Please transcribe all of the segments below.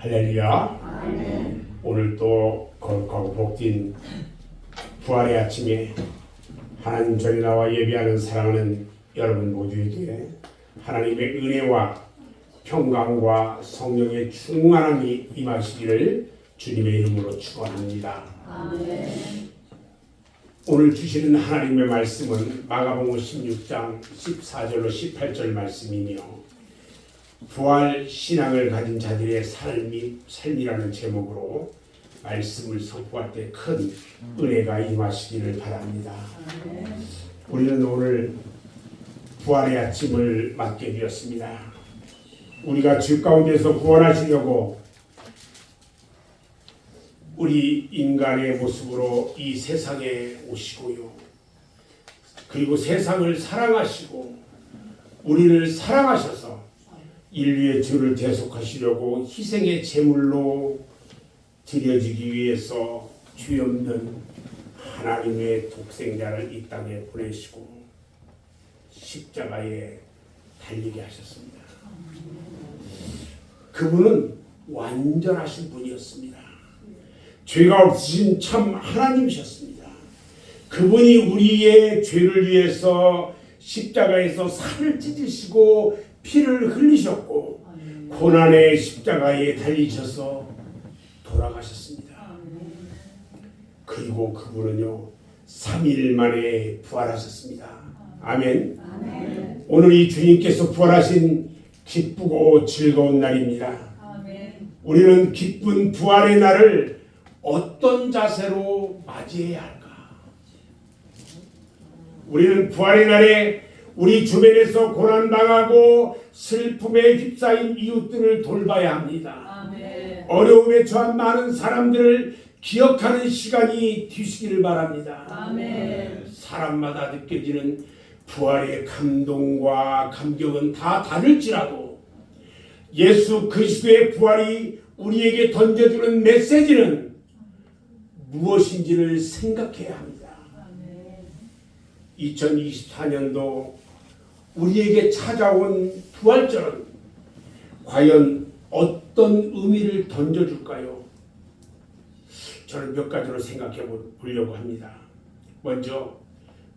할렐루야. 오늘 또 거룩하고 복진 부활의 아침에 하나님 전에 나와 예배하는 사랑하는 여러분 모두에게 하나님의 은혜와 평강과 성령의 충만함이 임하시기를 주님의 이름으로 축원합니다. 오늘 주시는 하나님의 말씀은 마가복음 16장 14절로 18절 말씀이며 부활 신앙을 가진 자들의 삶이 삶이라는 제목으로 말씀을 선포할 때 큰 은혜가 임하시기를 바랍니다. 우리는 오늘 부활의 아침을 맞게 되었습니다. 우리가 주 가운데서 구원하시려고 우리 인간의 모습으로 이 세상에 오시고요. 그리고 세상을 사랑하시고 우리를 사랑하셔서 인류의 죄를 대속하시려고 희생의 제물로 드려지기 위해서 죄 없는 하나님의 독생자를 이 땅에 보내시고 십자가에 달리게 하셨습니다. 그분은 완전하신 분이었습니다. 죄가 없으신 참 하나님이셨습니다. 그분이 우리의 죄를 위해서 십자가에서 살을 찢으시고 피를 흘리셨고 고난의 십자가에 달리셔서 돌아가셨습니다. 그리고 그분은요 3일 만에 부활하셨습니다. 아멘. 오늘 이 주님께서 부활하신 기쁘고 즐거운 날입니다. 우리는 기쁜 부활의 날을 어떤 자세로 맞이해야 할까? 우리는 부활의 날에 우리 주변에서 고난당하고 슬픔에 휩싸인 이웃들을 돌봐야 합니다. 어려움에 처한 많은 사람들을 기억하는 시간이 되시기를 바랍니다. 사람마다 느껴지는 부활의 감동과 감격은 다 다를지라도 예수 그리스도의 부활이 우리에게 던져주는 메시지는 무엇인지를 생각해야 합니다. 2024년도 우리에게 찾아온 부활절은 과연 어떤 의미를 던져줄까요? 저는 몇 가지로 생각해 보려고 합니다. 먼저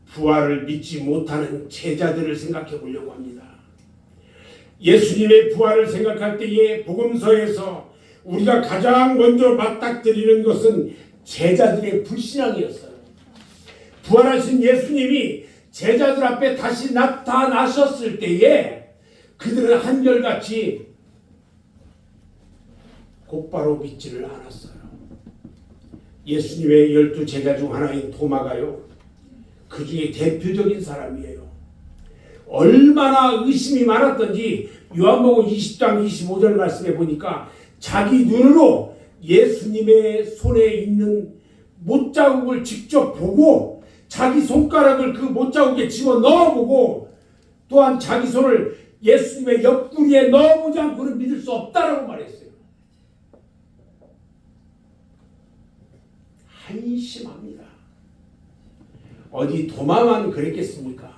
부활을 믿지 못하는 제자들을 생각해 보려고 합니다. 예수님의 부활을 생각할 때에 복음서에서 우리가 가장 먼저 맞닥뜨리는 것은 제자들의 불신앙이었어요. 부활하신 예수님이 제자들 앞에 다시 나타나셨을 때에 그들은 한결같이 곧바로 믿지를 않았어요. 예수님의 열두 제자 중 하나인 도마가요. 그 중에 대표적인 사람이에요. 얼마나 의심이 많았던지 요한복음 20장 25절 말씀에 보니까 자기 눈으로 예수님의 손에 있는 못자국을 직접 보고 자기 손가락을 그 못자국에 집어 넣어보고 또한 자기 손을 예수님의 옆구리에 넣어보지 않고는 믿을 수 없다라고 말했어요. 한심합니다. 어디 도마만 그랬겠습니까?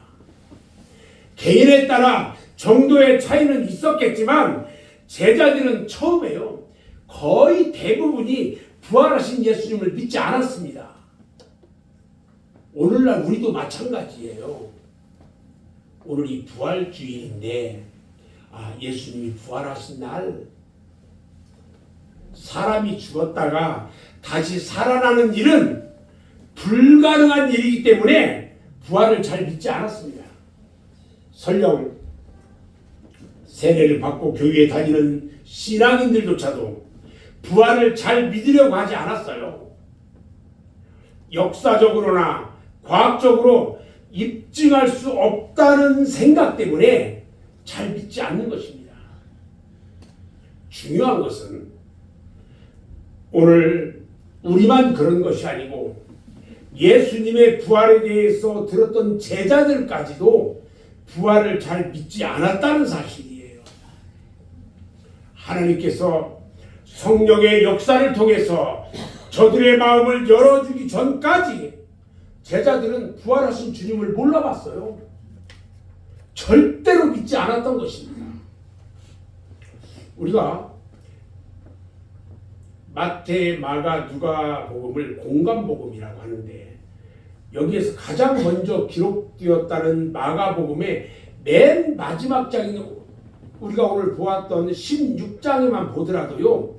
개인에 따라 정도의 차이는 있었겠지만 제자들은 처음에요. 거의 대부분이 부활하신 예수님을 믿지 않았습니다. 오늘날 우리도 마찬가지예요. 오늘 이 부활주일인데 아, 예수님이 부활하신 날 사람이 죽었다가 다시 살아나는 일은 불가능한 일이기 때문에 부활을 잘 믿지 않았습니다. 설령 세례를 받고 교회에 다니는 신앙인들조차도 부활을 잘 믿으려고 하지 않았어요. 역사적으로나 과학적으로 입증할 수 없다는 생각 때문에 잘 믿지 않는 것입니다. 중요한 것은 오늘 우리만 그런 것이 아니고 예수님의 부활에 대해서 들었던 제자들까지도 부활을 잘 믿지 않았다는 사실이에요. 하나님께서 성령의 역사를 통해서 저들의 마음을 열어주기 전까지 제자들은 부활하신 주님을 몰라봤어요. 절대로 믿지 않았던 것입니다. 우리가 마태, 마가, 누가 복음을 공간 복음이라고 하는데 여기에서 가장 먼저 기록되었다는 마가 복음의 맨 마지막 장인 우리가 오늘 보았던 16장에만 보더라도요.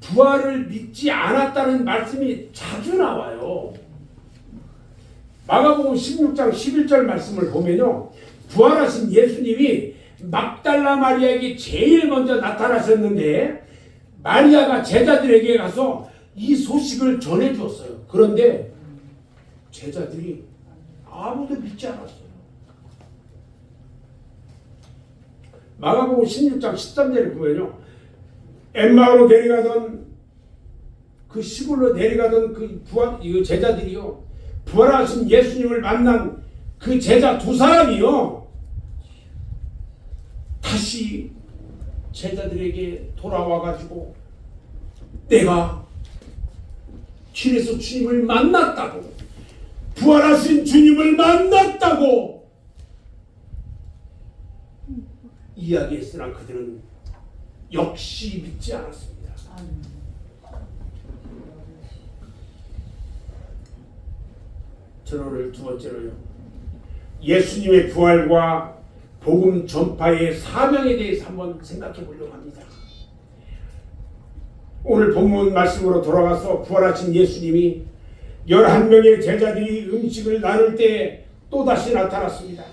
부활을 믿지 않았다는 말씀이 자주 나와요. 마가복음 16장 11절 말씀을 보면요. 부활하신 예수님이 막달라 마리아에게 제일 먼저 나타나셨는데 마리아가 제자들에게 가서 이 소식을 전해 주었어요. 그런데 제자들이 아무도 믿지 않았어요. 마가복음 16장 13절에 보면요. 엠마오로 내려가던 그 시골로 내려가던 그이 제자들이요. 부활하신 예수님을 만난 그 제자 두 사람이요. 다시 제자들에게 돌아와 가지고 내가 길에서 주님을 만났다고 부활하신 주님을 만났다고 이야기했으나 그들은 역시 믿지 않았습니다. 오늘 두 번째로요. 예수님의 부활과 복음 전파의 사명에 대해서 한번 생각해 보려고 합니다. 오늘 본문 말씀으로 돌아가서 부활하신 예수님이 11명의 제자들이 음식을 나눌 때 또다시 나타났습니다.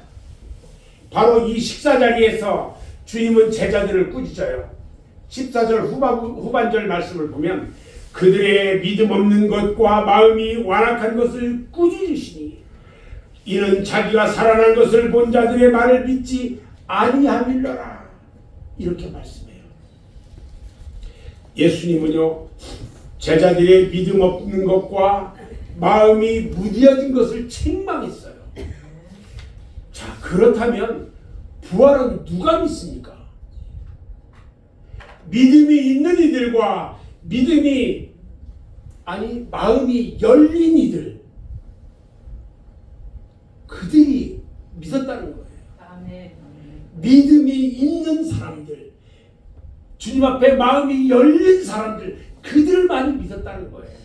바로 이 식사 자리에서 주님은 제자들을 꾸짖어요. 14절 후반, 후반절 말씀을 보면 그들의 믿음 없는 것과 마음이 완악한 것을 꾸짖으시니 이는 자기가 살아난 것을 본 자들의 말을 믿지 아니함일러라 이렇게 말씀해요. 예수님은요 제자들의 믿음 없는 것과 마음이 무디어진 것을 책망했어요. 자 그렇다면 부활은 누가 믿습니까? 믿음이 있는 이들과 믿음이 아니 마음이 열린 이들 그들이 믿었다는 거예요. 아멘. 믿음이 있는 사람들 주님 앞에 마음이 열린 사람들 그들만이 믿었다는 거예요.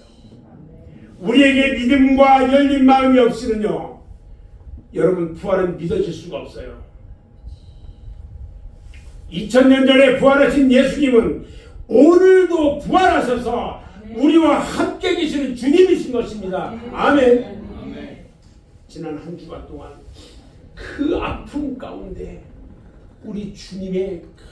우리에게 믿음과 열린 마음이 없이는요 여러분 부활은 믿어질 수가 없어요. 2000년 전에 부활하신 예수님은 오늘도 부활하셔서 우리와 함께 계시는 주님이신 것입니다. 아멘. 지난 한 주간 동안 그 아픔 가운데 우리 주님의 그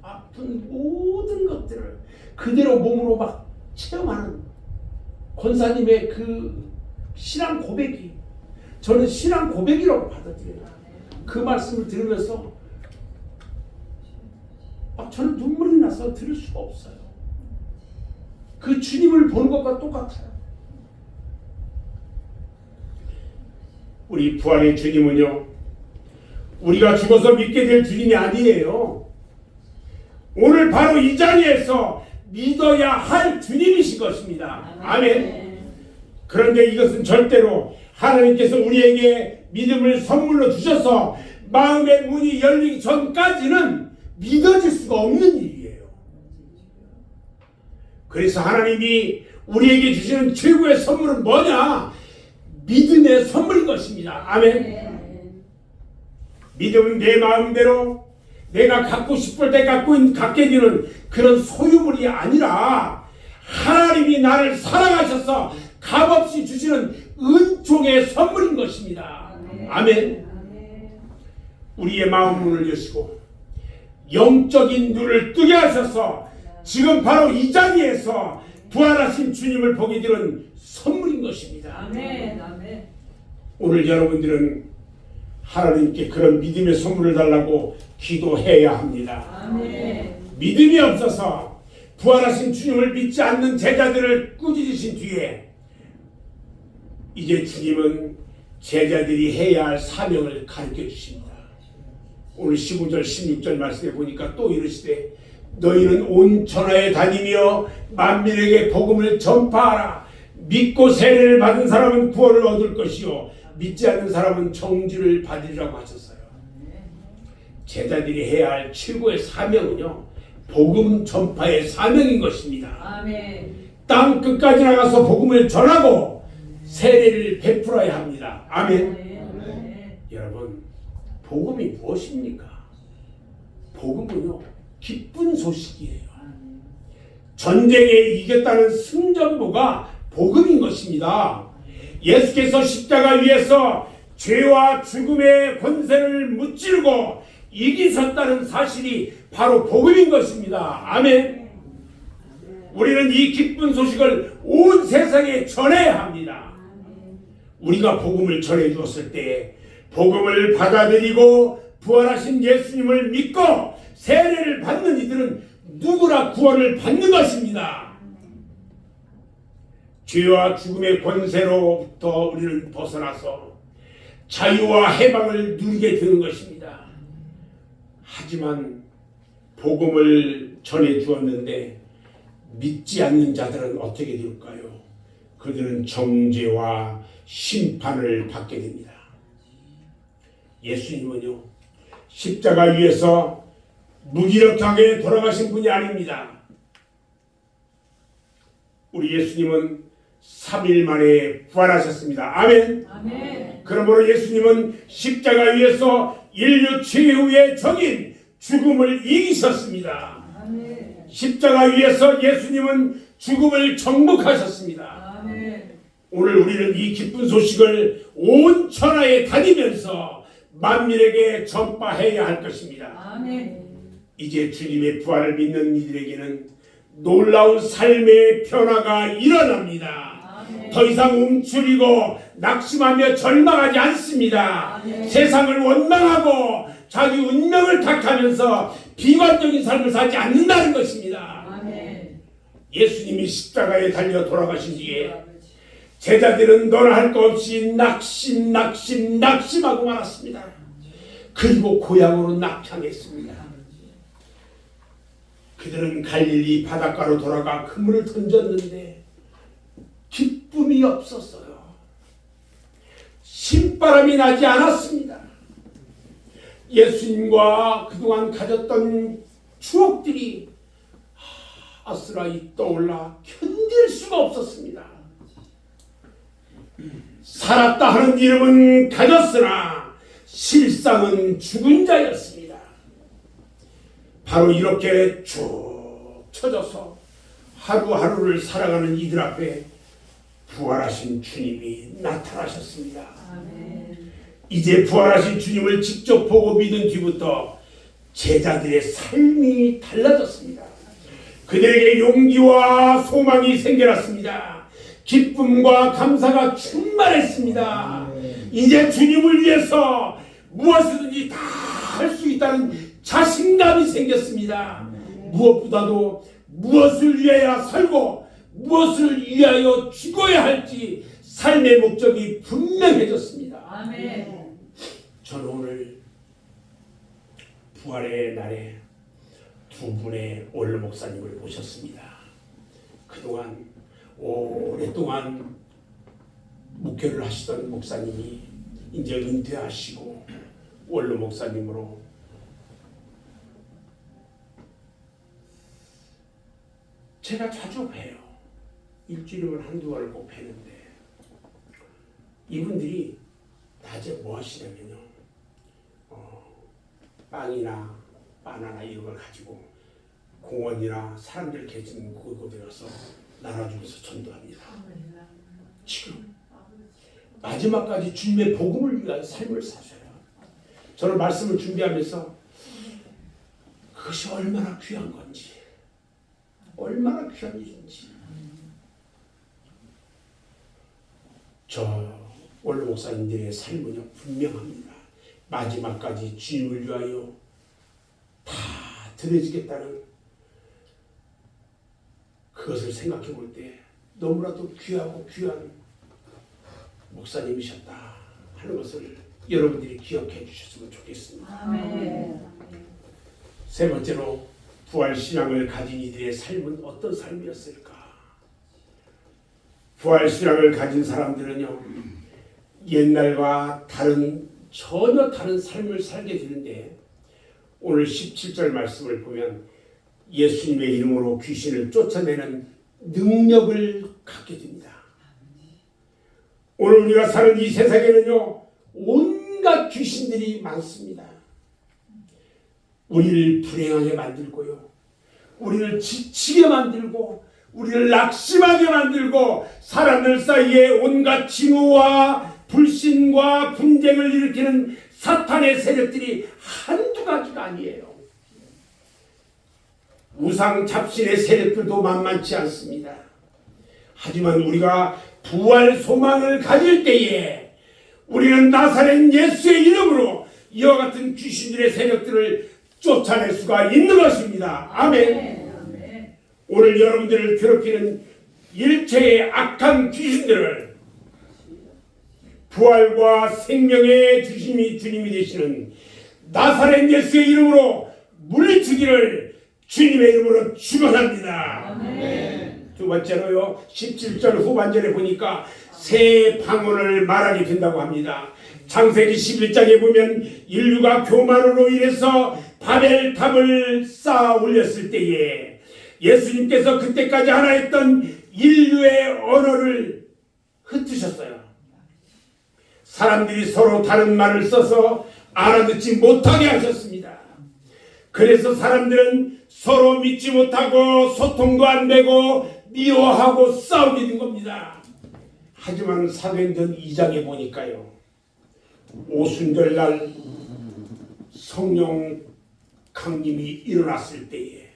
아픈 모든 것들을 그대로 몸으로 막 체험하는 권사님의 그 신앙 고백이 저는 신앙 고백이라고 받아들여요. 그 말씀을 들으면서 아, 저는 눈물이 나서 들을 수가 없어요. 그 주님을 보는 것과 똑같아요. 우리 부활의 주님은요, 우리가 죽어서 믿게 될 주님이 아니에요. 오늘 바로 이 자리에서 믿어야 할 주님이신 것입니다. 아멘. 그런데 이것은 절대로 하나님께서 우리에게 믿음을 선물로 주셔서 마음의 문이 열리기 전까지는 믿어질 수가 없는 일이에요. 그래서 하나님이 우리에게 주시는 최고의 선물은 뭐냐? 믿음의 선물인 것입니다. 아멘. 믿음은 내 마음대로 내가 갖고 싶을 때 갖고 있는, 갖게 되는 그런 소유물이 아니라 하나님이 나를 사랑하셔서 값없이 주시는 은총의 선물인 것입니다. 아멘. 우리의 마음 문을 여시고 영적인 눈을 뜨게 하셔서 지금 바로 이 자리에서 부활하신 주님을 보게 되는 선물인 것입니다. 아멘. 아멘. 오늘 여러분들은 하나님께 그런 믿음의 선물을 달라고 기도해야 합니다. 아멘. 믿음이 없어서 부활하신 주님을 믿지 않는 제자들을 꾸짖으신 뒤에 이제 주님은 제자들이 해야 할 사명을 가르쳐 주십니다. 오늘 15절 16절 말씀에 보니까 또 이르시되 너희는 온 천하에 다니며 만민에게 복음을 전파하라 믿고 세례를 받은 사람은 구원을 얻을 것이요 믿지 않는 사람은 정죄를 받으리라고 하셨어요. 제자들이 해야 할 최고의 사명은요 복음 전파의 사명인 것입니다. 아멘. 땅 끝까지 나가서 복음을 전하고 세례를 베풀어야 합니다. 아멘. 복음이 무엇입니까? 복음은요, 기쁜 소식이에요. 전쟁에 이겼다는 승전보가 복음인 것입니다. 예수께서 십자가 위에서 죄와 죽음의 권세를 무찌르고 이기셨다는 사실이 바로 복음인 것입니다. 아멘. 우리는 이 기쁜 소식을 온 세상에 전해야 합니다. 우리가 복음을 전해 주었을 때 복음을 받아들이고 부활하신 예수님을 믿고 세례를 받는 이들은 누구나 구원을 받는 것입니다. 죄와 죽음의 권세로부터 우리는 벗어나서 자유와 해방을 누리게 되는 것입니다. 하지만 복음을 전해 주었는데 믿지 않는 자들은 어떻게 될까요? 그들은 정죄와 심판을 받게 됩니다. 예수님은요, 십자가 위에서 무기력하게 돌아가신 분이 아닙니다. 우리 예수님은 3일 만에 부활하셨습니다. 아멘. 아멘. 그러므로 예수님은 십자가 위에서 인류 최후의 적인 죽음을 이기셨습니다. 아멘. 십자가 위에서 예수님은 죽음을 정복하셨습니다. 아멘. 오늘 우리는 이 기쁜 소식을 온 천하에 다니면서 만민에게 전파해야 할 것입니다. 아멘. 이제 주님의 부활을 믿는 이들에게는 놀라운 삶의 변화가 일어납니다. 아멘. 더 이상 움츠리고 낙심하며 절망하지 않습니다. 아멘. 세상을 원망하고 자기 운명을 탓하면서 비관적인 삶을 살지 않는다는 것입니다. 아멘. 예수님이 십자가에 달려 돌아가신 뒤에 제자들은 너나 할 것 없이 낙심, 낙심, 낙심하고 말았습니다. 그리고 고향으로 낙향했습니다. 그들은 갈릴리 바닷가로 돌아가 그물을 던졌는데 기쁨이 없었어요. 신바람이 나지 않았습니다. 예수님과 그동안 가졌던 추억들이 아스라이 떠올라 견딜 수가 없었습니다. 살았다 하는 이름은 가졌으나 실상은 죽은 자였습니다. 바로 이렇게 쭉 쳐져서 하루하루를 살아가는 이들 앞에 부활하신 주님이 나타나셨습니다. 아멘. 이제 부활하신 주님을 직접 보고 믿은 뒤부터 제자들의 삶이 달라졌습니다. 그들에게 용기와 소망이 생겨났습니다. 기쁨과 감사가 충만했습니다. 이제 주님을 위해서 무엇이든지 다 할 수 있다는 자신감이 생겼습니다. 무엇보다도 무엇을 위하여 살고 무엇을 위하여 죽어야 할지 삶의 목적이 분명해졌습니다. 아멘. 저는 오늘 부활의 날에 두 분의 원로 목사님을 모셨습니다. 그동안 오랫동안 목회를 하시던 목사님이 이제 은퇴하시고 원로 목사님으로 제가 자주 봬요. 일주일이면 한두 번을 꼭 뵈는데 이분들이 낮에 뭐 하시냐면요. 어, 빵이나 바나나 이런 걸 가지고 공원이나 사람들 계신 그곳에 가서 나눠주면서 전도합니다. 지금 마지막까지 주님의 복음을 위한 삶을 사셔요. 저는 말씀을 준비하면서 그것이 얼마나 귀한 건지, 얼마나 귀한 일인지. 저 원로 목사님들의 삶은요 분명합니다. 마지막까지 주님을 위하여 다 드려지겠다는 그것을 생각해 볼 때 너무나도 귀하고 귀한 목사님이셨다 하는 것을 여러분들이 기억해 주셨으면 좋겠습니다. 아멘. 세 번째로 부활 신앙을 가진 이들의 삶은 어떤 삶이었을까? 부활 신앙을 가진 사람들은요 옛날과 다른 전혀 다른 삶을 살게 되는데 오늘 17절 말씀을 보면 예수님의 이름으로 귀신을 쫓아내는 능력을 갖게 됩니다. 오늘 우리가 사는 이 세상에는요, 온갖 귀신들이 많습니다. 우리를 불행하게 만들고요. 우리를 지치게 만들고, 우리를 낙심하게 만들고, 사람들 사이에 온갖 징후와 불신과 분쟁을 일으키는 사탄의 세력들이 한두 가지가 아니에요. 우상 잡신의 세력들도 만만치 않습니다. 하지만 우리가 부활 소망을 가질 때에 우리는 나사렛 예수의 이름으로 이와 같은 귀신들의 세력들을 쫓아낼 수가 있는 것입니다. 아멘. 아멘. 오늘 여러분들을 괴롭히는 일체의 악한 귀신들을 부활과 생명의 주심이 주님이 되시는 나사렛 예수의 이름으로 물리치기를 주님의 이름으로 축원합니다. 두 번째로요 17절 후반절에 보니까 새 방언을 말하게 된다고 합니다. 창세기 11장에 보면 인류가 교만으로 인해서 바벨탑을 쌓아 올렸을 때에 예수님께서 그때까지 하나 했던 인류의 언어를 흩으셨어요. 사람들이 서로 다른 말을 써서 알아듣지 못하게 하셨습니다. 그래서 사람들은 서로 믿지 못하고 소통도 안 되고 미워하고 싸우게 된 겁니다. 하지만 사도행전 2장에 보니까요. 오순절 날 성령 강림이 일어났을 때에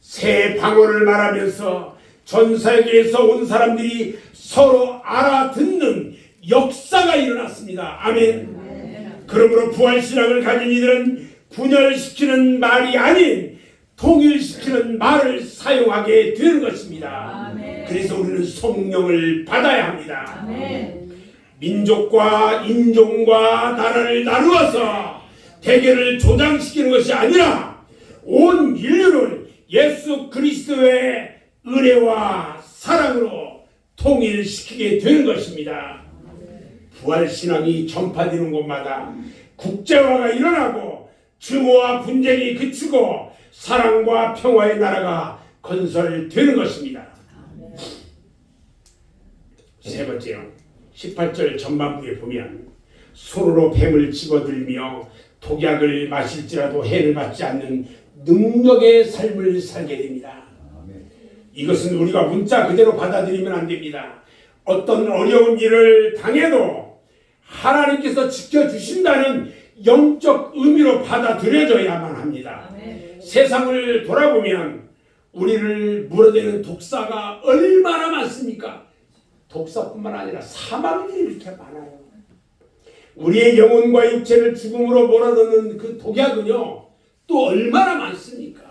새 방언을 말하면서 전 세계에서 온 사람들이 서로 알아듣는 역사가 일어났습니다. 아멘. 그러므로 부활신앙을 가진 이들은 분열시키는 말이 아닌 통일시키는 말을 사용하게 되는 것입니다. 아멘. 그래서 우리는 성령을 받아야 합니다. 아멘. 민족과 인종과 나라를 나누어서 대결을 조장시키는 것이 아니라 온 인류를 예수 그리스도의 은혜와 사랑으로 통일시키게 되는 것입니다. 부활 신앙이 전파되는 곳마다 국제화가 일어나고 증오와 분쟁이 그치고 사랑과 평화의 나라가 건설되는 것입니다. 세 번째요. 18절 전반부에 보면 손으로 뱀을 집어들며 독약을 마실지라도 해를 받지 않는 능력의 삶을 살게 됩니다. 이것은 우리가 문자 그대로 받아들이면 안 됩니다. 어떤 어려운 일을 당해도 하나님께서 지켜주신다는 영적 의미로 받아들여져야만 합니다. 아멘. 세상을 돌아보면 우리를 물어대는 독사가 얼마나 많습니까? 독사뿐만 아니라 사망들이 이렇게 많아요. 우리의 영혼과 육체를 죽음으로 몰아넣는 그 독약은요, 또 얼마나 많습니까?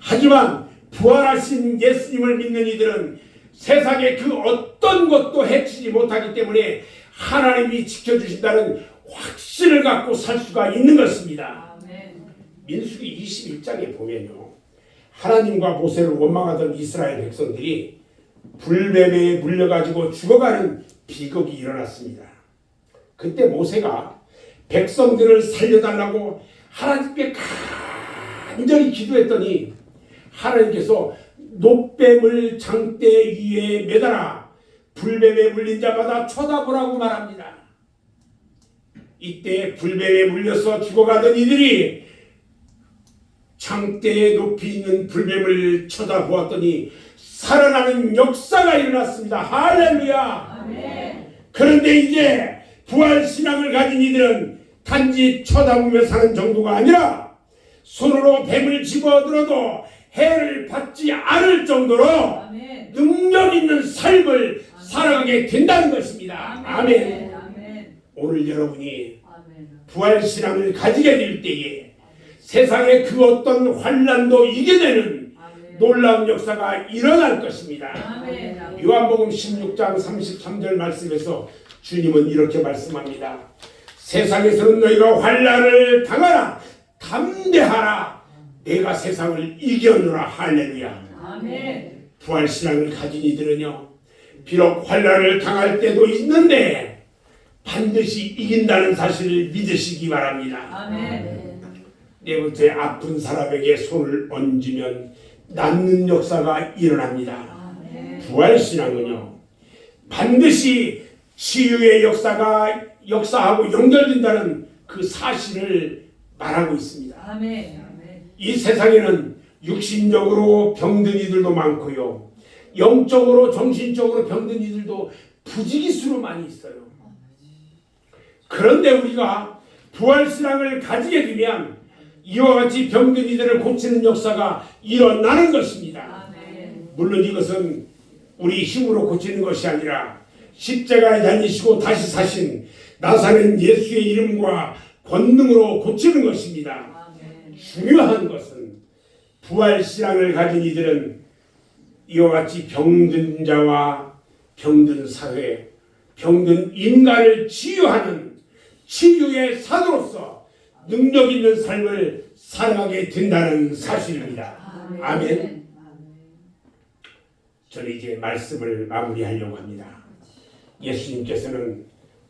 하지만 부활하신 예수님을 믿는 이들은 세상의 그 어떤 것도 해치지 못하기 때문에 하나님이 지켜주신다는 확신을 갖고 살 수가 있는 것입니다. 아멘. 민수기 21장에 보면요. 하나님과 모세를 원망하던 이스라엘 백성들이 불뱀에 물려가지고 죽어가는 비극이 일어났습니다. 그때 모세가 백성들을 살려달라고 하나님께 간절히 기도했더니 하나님께서 노뱀을 장대 위에 매달아 불뱀에 물린 자마다 쳐다보라고 말합니다. 이때 불뱀에 물려서 죽어가던 이들이 창대에 높이 있는 불뱀을 쳐다보았더니 살아나는 역사가 일어났습니다. 할렐루야! 아멘. 그런데 이제 부활 신앙을 가진 이들은 단지 쳐다보며 사는 정도가 아니라 손으로 뱀을 집어들어도 해를 받지 않을 정도로 아멘. 능력 있는 삶을 살아가게 된다는 것입니다. 아멘. 오늘 여러분이. 부활 신앙을 가지게 될 때에 세상의 그 어떤 환란도 이겨내는. 놀라운 역사가 일어날 것입니다. 요한복음 16장 33절 말씀에서 주님은 이렇게 말씀합니다. 세상에서는 너희가 환란을 당하라 담대하라 내가 세상을 이겨노라 할렐루야. 아멘. 부활 신앙을 가진 이들은요. 비록 환란을 당할 때도 있는데 반드시 이긴다는 사실을 믿으시기 바랍니다. 아멘. 네 번째 아픈 사람에게 손을 얹으면 낫는 역사가 일어납니다. 아멘. 부활 신앙은요 반드시 치유의 역사가 역사하고 연결된다는 그 사실을 말하고 있습니다. 아멘. 이 세상에는 육신적으로 병든 이들도 많고요. 영적으로 정신적으로 병든 이들도 부지기수로 많이 있어요. 그런데 우리가 부활신앙을 가지게 되면 이와 같이 병든 이들을 고치는 역사가 일어나는 것입니다. 물론 이것은 우리 힘으로 고치는 것이 아니라 십자가에 달리시고 다시 사신 나사렛 예수의 이름과 권능으로 고치는 것입니다. 중요한 것은 부활 신앙을 가진 이들은 이와 같이 병든 자와 병든 사회, 병든 인간을 치유하는 치유의 사도로서 능력 있는 삶을 살아가게 된다는 사실입니다. 아멘. 저는 이제 말씀을 마무리하려고 합니다. 예수님께서는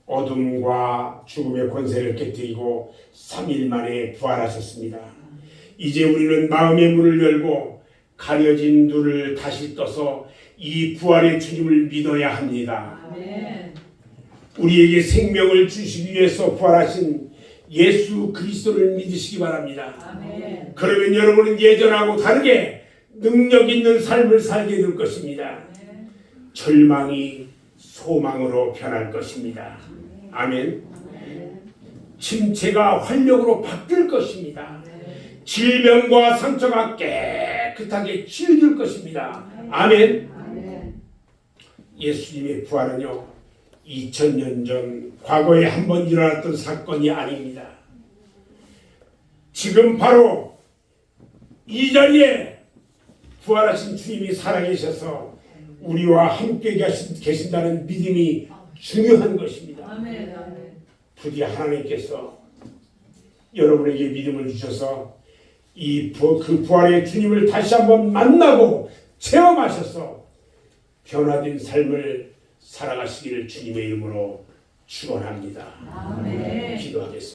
어둠과 죽음의 권세를 깨뜨리고 3일 만에 부활하셨습니다. 이제 우리는 마음의 문을 열고 가려진 눈을 다시 떠서 이 부활의 주님을 믿어야 합니다. 아멘. 우리에게 생명을 주시기 위해서 부활하신 예수 그리스도를 믿으시기 바랍니다. 아멘. 그러면 여러분은 예전하고 다르게 능력 있는 삶을 살게 될 것입니다. 아멘. 절망이 소망으로 변할 것입니다. 아멘. 침체가 활력으로 바뀔 것입니다. 질병과 상처가 깨 끗하게 치유될 것입니다. 아멘. 아멘. 예수님의 부활은요, 2000년 전 과거에 한 번 일어났던 사건이 아닙니다. 지금 바로 이 자리에 부활하신 주님이 살아계셔서 우리와 함께 계신, 계신다는 믿음이 중요한 것입니다. 부디 하나님께서 여러분에게 믿음을 주셔서 이 그 부활의 주님을 다시 한번 만나고 체험하셔서 변화된 삶을 살아가시기를 주님의 이름으로 축원합니다. 기도하겠습니다.